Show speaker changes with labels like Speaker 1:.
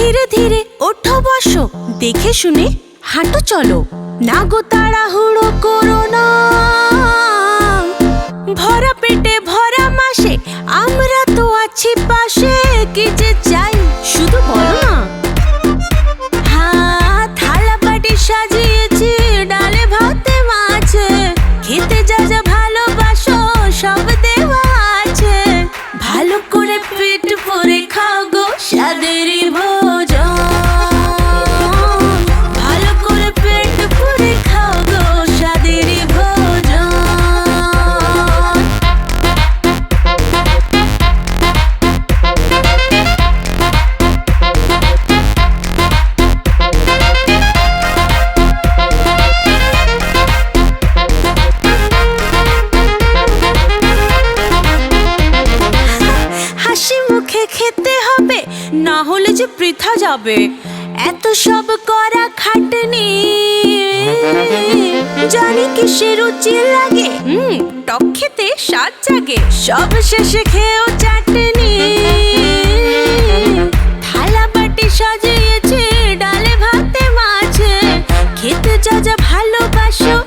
Speaker 1: ধীরে ধীরে ওঠো বসো, দেখে শুনে হাঁটো চলো। না গো তাড়াহুড়ো করো না। ভরা পেটে ভরা মাসে, আমরা তো আছি পাশে, কি যে চাই? শুধু বলো না। খেতে যা যা ভালোবাসো, সব দেওয়া আছে। ভালো করে পেট ভরে খাও গো, স্বাদেরই না হলে যে পৃথা যাবে। এত সব করা খাটনি। জানি কিসের রুচি লাগে। হুম, টক খেতে স্বাদ জাগে। সব শেষে খেয়েও চাটনি। থালা বাটি সাজিয়েছে, ডালে ভাতে মাছে। খেতে যা যা ভালোবাসো